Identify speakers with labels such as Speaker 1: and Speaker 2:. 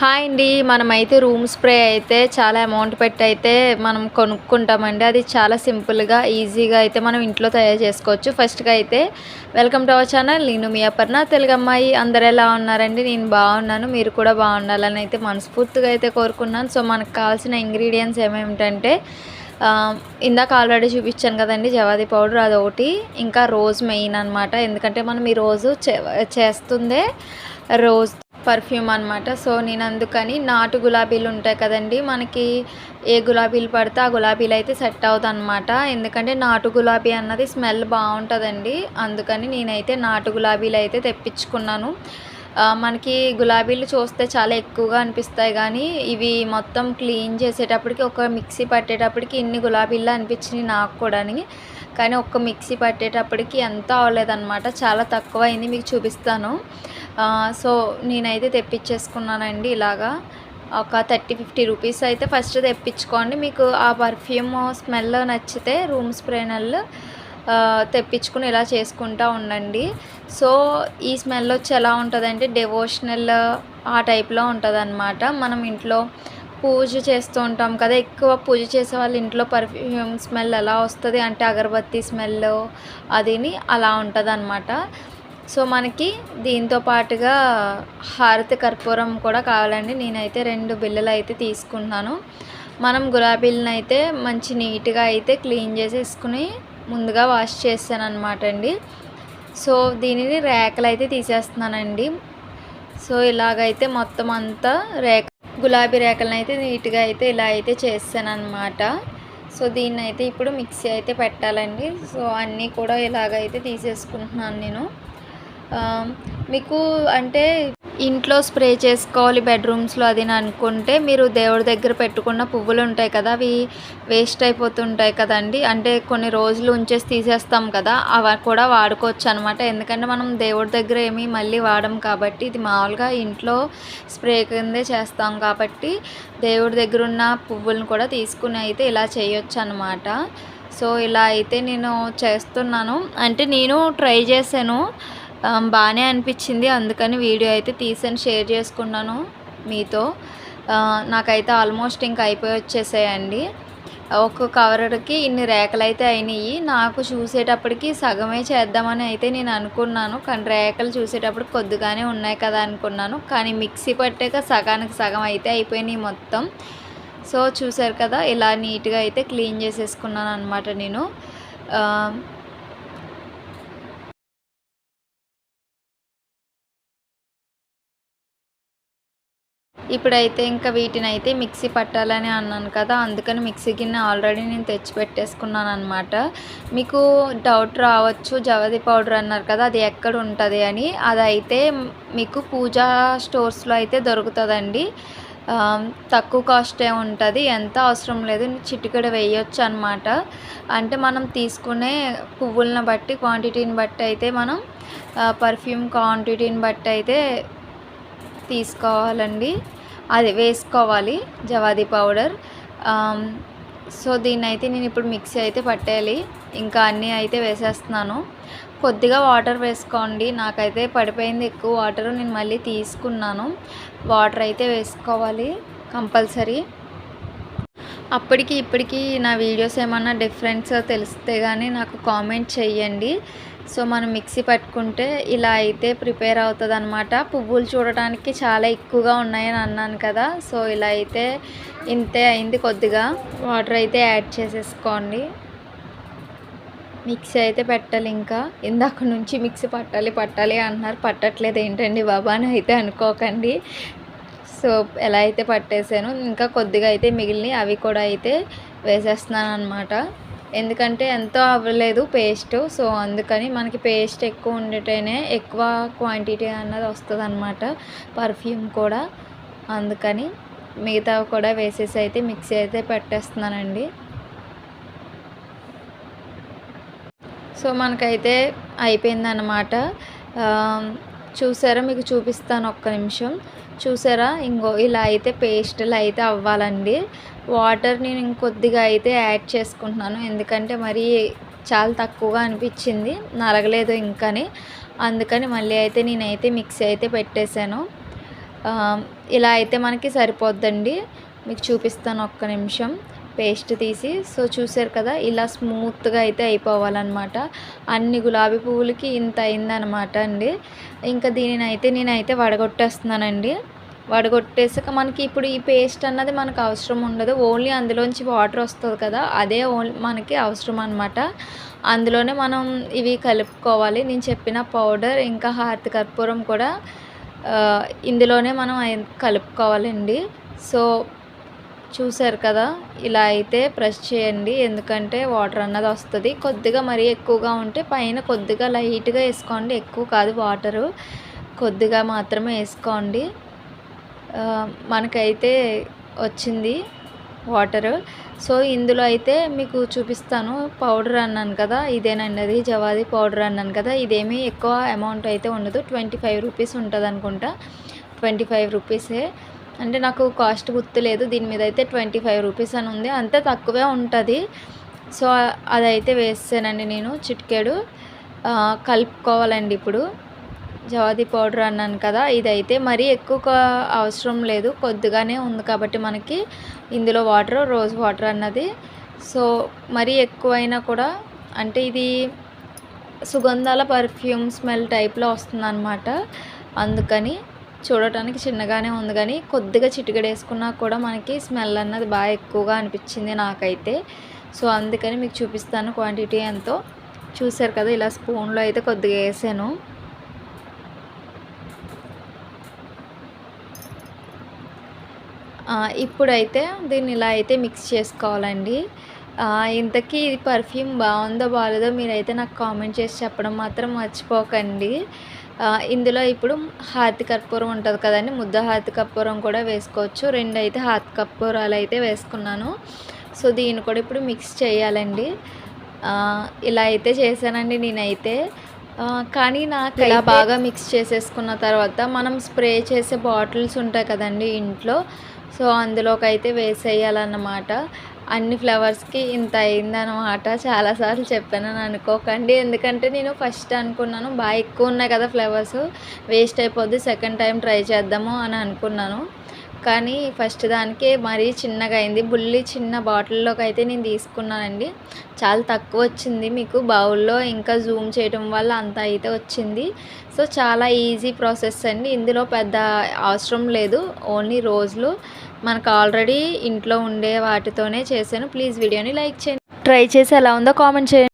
Speaker 1: Hi అండి మనమైతే room spray అయితే చాలా అమౌంట్ పెట్టి అయితే మనం కొనుక్కుంటామండి. అది చాలా సింపుల్గా ఈజీగా అయితే మనం ఇంట్లో తయారు చేసుకోవచ్చు. ఫస్ట్గా అయితే వెల్కమ్ టు అవర్ ఛానల్. నేను మీ అపర్ణ తెలుగు అమ్మాయి అందరు ఎలా ఉన్నారండి? నేను బాగున్నాను. మీరు కూడా బాగుండాలని అయితే మనస్ఫూర్తిగా అయితే కోరుకున్నాను. సో మనకు కావాల్సిన ఇంగ్రీడియంట్స్ ఏమేమిటంటే ఇందాక ఆల్రెడీ చూపించాను కదండి జవాది పౌడర్ అదొకటి. ఇంకా రోజ్ మెయిన్ అనమాట ఎందుకంటే మనం ఈ రోజు చే- చేస్తుందే రోజ్ పర్ఫ్యూమ్ అనమాట సో నేను అందుకని నాటు గులాబీలు ఉంటాయి కదండి మనకి ఏ గులాబీలు పడితే ఆ గులాబీలు అయితే సెట్ అవుతుంది అనమాట ఎందుకంటే నాటు గులాబీ అన్నది స్మెల్ బాగుంటుందండి. అందుకని నేనైతే నాటు గులాబీలు అయితే తెప్పించుకున్నాను. మనకి గులాబీలు చూస్తే చాలా ఎక్కువగా అనిపిస్తాయి కానీ ఇవి మొత్తం క్లీన్ చేసేటప్పటికి ఒక మిక్సీ పట్టేటప్పటికి ఇన్ని గులాబీలు అనిపించినాయి నాకు కూడా కానీ ఒక్క మిక్సీ పట్టేటప్పటికి ఎంత అవ్వలేదన్నమాట. చాలా తక్కువ అయింది మీకు చూపిస్తాను. సో నేనైతే తెప్పించేసుకున్నానండి ఇలాగా. ఒక థర్టీ ఫిఫ్టీ రూపీస్ అయితే ఫస్ట్ తెప్పించుకోండి. మీకు ఆ పర్ఫ్యూమ్ స్మెల్ నచ్చితే రూమ్ స్ప్రేనల్ తెప్పించుకుని ఇలా చేసుకుంటూ ఉండండి. సో ఈ స్మెల్ వచ్చి ఎలా ఉంటుందంటే డెవోషనల్ ఆ టైప్లో ఉంటుంది మనం ఇంట్లో పూజ చేస్తూ ఉంటాం కదా ఎక్కువ పూజ చేసే వాళ్ళ ఇంట్లో పర్ఫ్యూమ్ స్మెల్ ఎలా వస్తుంది అంటే అగరబత్తి స్మెల్ అదిని అలా ఉంటుంది సో మనకి దీంతో పాటుగా హారతి కర్పూరం కూడా కావాలండి. నేనైతే రెండు బిళ్ళలు అయితే తీసుకున్నాను మనం గులాబీలను అయితే మంచి నీట్గా అయితే క్లీన్ చేసేసుకుని ముందుగా వాష్ చేస్తాను అనమాట అండి. సో దీనిని రేకలు అయితే తీసేస్తున్నానండి. సో ఇలాగైతే మొత్తం అంతా రేక గులాబీ రేకలను అయితే నీట్గా అయితే ఇలా అయితే చేస్తాను అనమాట సో దీన్ని అయితే ఇప్పుడు మిక్సీ అయితే పెట్టాలండి. సో అన్నీ కూడా ఇలాగైతే తీసేసుకుంటున్నాను నేను. మీకు అంటే ఇంట్లో స్ప్రే చేసుకోవాలి బెడ్రూమ్స్లో అది అనుకుంటే మీరు దేవుడి దగ్గర పెట్టుకున్న పువ్వులు ఉంటాయి కదా అవి వేస్ట్ అయిపోతుంటాయి కదండి. అంటే కొన్ని రోజులు ఉంచేసి తీసేస్తాం కదా అవి కూడా వాడుకోవచ్చు అనమాట ఎందుకంటే మనం దేవుడి దగ్గర ఏమీ మళ్ళీ వాడం కాబట్టి ఇది మామూలుగా ఇంట్లో స్ప్రే కిందే చేస్తాం కాబట్టి దేవుడి దగ్గర ఉన్న పువ్వులను కూడా తీసుకుని అయితే ఇలా చేయొచ్చు అనమాట సో ఇలా అయితే నేను చేస్తున్నాను. అంటే నేను ట్రై చేశాను. బాగానే అనిపించింది. అందుకని వీడియో అయితే తీసాను షేర్ చేసుకున్నాను మీతో. నాకైతే ఆల్మోస్ట్ ఇంకా అయిపోయి వచ్చేసాయండి. ఒక కవర్కి ఇన్ని రేఖలు అయితే అయినాయి నాకు చూసేటప్పటికి సగమే చేద్దామని అయితే నేను అనుకున్నాను. కానీ రేఖలు చూసేటప్పుడు కొద్దిగానే ఉన్నాయి కదా అనుకున్నాను. కానీ మిక్సీ పట్టాక సగానికి సగం అయితే అయిపోయినాయి మొత్తం. సో చూసారు కదా ఇలా నీట్గా అయితే క్లీన్ చేసేసుకున్నాను అనమాట నేను ఇప్పుడైతే ఇంకా వీటిని అయితే మిక్సీ పట్టాలని అన్నాను కదా అందుకని మిక్సీ గిన్నె ఆల్రెడీ నేను తెచ్చి పెట్టేసుకున్నాను అనమాట మీకు డౌట్ రావచ్చు జవది పౌడర్ అన్నారు కదా అది ఎక్కడ ఉంటుంది అని. అదైతే మీకు పూజా స్టోర్స్లో అయితే దొరుకుతుందండి. తక్కువ కాస్టే ఉంటుంది ఎంత అవసరం లేదు చిటికెడ వేయొచ్చు అనమాట అంటే మనం తీసుకునే పువ్వులను బట్టి క్వాంటిటీని బట్టి అయితే మనం పర్ఫ్యూమ్ క్వాంటిటీని బట్టి అయితే తీసుకోవాలండి. అది వేసుకోవాలి జవాది పౌడర్. సో దీన్ని అయితే నేను ఇప్పుడు మిక్సీ అయితే పట్టేయాలి. ఇంకా అన్నీ అయితే వేసేస్తున్నాను. కొద్దిగా వాటర్ వేసుకోండి. నాకైతే పడిపోయింది ఎక్కువ వాటర్. నేను మళ్ళీ తీసుకున్నాను. వాటర్ అయితే వేసుకోవాలి కంపల్సరీ. అప్పటికి ఇప్పటికి నా వీడియోస్ ఏమన్నా డిఫరెన్స్ తెలిస్తే కానీ నాకు కామెంట్ చెయ్యండి. సో మనం మిక్సీ పట్టుకుంటే ఇలా అయితే ప్రిపేర్ అవుతుంది అనమాట పువ్వులు చూడటానికి చాలా ఎక్కువగా ఉన్నాయని అన్నాను కదా. సో ఇలా అయితే ఇంతే అయింది కొద్దిగా. వాటర్ అయితే యాడ్ చేసేసుకోండి. మిక్సీ అయితే పెట్టాలి ఇంకా. ఇందాక నుంచి మిక్సీ పట్టాలి పట్టాలి అంటున్నారు. పట్టట్లేదు ఏంటండి బాబా అని అయితే అనుకోకండి. సో ఎలా అయితే పట్టేసాను ఇంకా కొద్దిగా అయితే మిగిలినవి అవి కూడా అయితే వేసేస్తున్నాను అనమాట ఎందుకంటే ఎంతో అవ్వలేదు పేస్ట్ సో అందుకని మనకి పేస్ట్ ఎక్కువ ఉండటేనే ఎక్కువ క్వాంటిటీ అన్నది వస్తుంది అనమాట పర్ఫ్యూమ్ కూడా. అందుకని మిగతా కూడా వేసేసి అయితే మిక్సీ అయితే పెట్టేస్తున్నానండి. సో మనకైతే అయిపోయిందన్నమాట. అనమాట చూసారా? మీకు చూపిస్తాను ఒక్క నిమిషం. చూసారా? ఇంకో ఇలా అయితే పేస్టులు అయితే అవ్వాలండి. వాటర్ నేను ఇంకొద్దిగా అయితే యాడ్ చేసుకుంటున్నాను. ఎందుకంటే మరి చాలా తక్కువగా అనిపించింది. నలగలేదు ఇంకని. అందుకని మళ్ళీ అయితే నేనైతే మిక్సీ అయితే పెట్టేశాను. ఇలా అయితే మనకి సరిపోద్దండి. మీకు చూపిస్తాను ఒక్క నిమిషం. పేస్ట్ తీసి సో చూసారు కదా ఇలా స్మూత్గా అయితే అయిపోవాలన్నమాట. అన్ని గులాబీ పువ్వులకి ఇంత అయిందనమాట అండి. ఇంకా దీనిని అయితే నేనైతే వడగొట్టేస్తున్నానండి. వడగొట్టేసాక మనకి ఇప్పుడు ఈ పేస్ట్ అన్నది మనకు అవసరం ఉండదు. ఓన్లీ అందులోంచి వాటర్ వస్తుంది కదా అదే ఓన్లీ మనకి అవసరం అనమాట అందులోనే మనం ఇవి కలుపుకోవాలి. నేను చెప్పిన పౌడర్ ఇంకా హారతి కర్పూరం కూడా ఇందులోనే మనం కలుపుకోవాలండి. సో చూసారు కదా? ఇలా అయితే ప్రెస్ చేయండి. ఎందుకంటే వాటర్ అన్నది వస్తుంది. కొద్దిగా మరీ ఎక్కువగా ఉంటే పైన కొద్దిగా లైట్గా వేసుకోండి. ఎక్కువ కాదు వాటరు. కొద్దిగా మాత్రమే వేసుకోండి. మనకైతే వచ్చింది వాటర్. సో ఇందులో అయితే మీకు చూపిస్తాను. పౌడర్ అన్నాను కదా? ఇదేనండి అది. జవాది పౌడర్ అన్నాను కదా? ఇదేమీ ఎక్కువ అమౌంట్ అయితే ఉండదు. ట్వంటీ ఫైవ్ రూపీస్ ఉంటుంది అనుకుంటా ట్వంటీ ఫైవ్ రూపీసే. అంటే నాకు కాస్ట్ గుర్తులేదు. దీని మీద అయితే ట్వంటీ ఫైవ్ రూపీస్ అని ఉంది. అంతే తక్కువే ఉంటుంది. సో అదైతే వేసానండి నేను చిటికెడు. కలుపుకోవాలండి ఇప్పుడు. జవాది పౌడర్ అన్నాను కదా ఇదైతే మరీ ఎక్కువ అవసరం లేదు. కొద్దిగానే ఉంది కాబట్టి మనకి ఇందులో వాటర్ రోజ్ వాటర్ అన్నది. సో మరీ ఎక్కువైనా కూడా అంటే ఇది సుగంధాల పర్ఫ్యూమ్ స్మెల్ టైప్లో వస్తుందన్నమాట. అందుకని చూడటానికి చిన్నగానే ఉంది కానీ కొద్దిగా చిటికడేసుకున్నా కూడా మనకి స్మెల్ అన్నది బాగా ఎక్కువగా అనిపించింది నాకైతే. సో అందుకని మీకు చూపిస్తాను క్వాంటిటీ ఎంతో. చూసారు కదా ఇలా స్పూన్లో అయితే కొద్దిగా వేసాను. ఇప్పుడైతే దీన్ని ఇలా అయితే మిక్స్ చేసుకోవాలండి. ఇంతకీ ఇది పర్ఫ్యూమ్ బాగుందో బాగాలేదో మీరైతే నాకు కామెంట్ చేసి చెప్పడం మాత్రం మర్చిపోకండి. ఇందులో ఇప్పుడు హాతి కర్పూరం ఉంటుంది కదండి ముద్ద హాతి కర్పూరం కూడా వేసుకోవచ్చు. రెండు అయితే హాతి కర్పూరాలు అయితే వేసుకున్నాను. సో దీన్ని కూడా ఇప్పుడు మిక్స్ చేయాలండి. ఇలా అయితే చేశానండి నేనైతే. కానీ నాకు ఇలా బాగా మిక్స్ చేసేసుకున్న తర్వాత మనం స్ప్రే చేసే బాటిల్స్ ఉంటాయి కదండి ఇంట్లో. సో అందులోకి అయితే వేసేయాలన్నమాట. అన్ని ఫ్లవర్స్కి ఇంత అయిందనమాట చాలాసార్లు చెప్పానని అనుకోకండి. ఎందుకంటే నేను ఫస్ట్ అనుకున్నాను బాగా ఎక్కువ ఉన్నాయి కదా ఫ్లవర్స్ వేస్ట్ అయిపోద్ది సెకండ్ టైం ట్రై చేద్దాము అని అనుకున్నాను. కానీ ఫస్ట్ దానికి మరీ చిన్నగా అయింది. బుల్లి చిన్న బాటిల్లోకి అయితే నేను తీసుకున్నానండి. చాలా తక్కువ వచ్చింది మీకు బౌల్లో ఇంకా జూమ్ చేయడం వల్ల అంత అయితే వచ్చింది. సో చాలా ఈజీ ప్రాసెస్ అండి. ఇందులో పెద్ద అవసరం లేదు ఓన్లీ రోజులు మనకు ఆల్రెడీ ఇంట్లో ఉండే వాటితోనే చేశాను. ప్లీజ్ వీడియోని లైక్ చేయండి. ట్రై చేసి ఎలా ఉందో కామెంట్ చేయండి.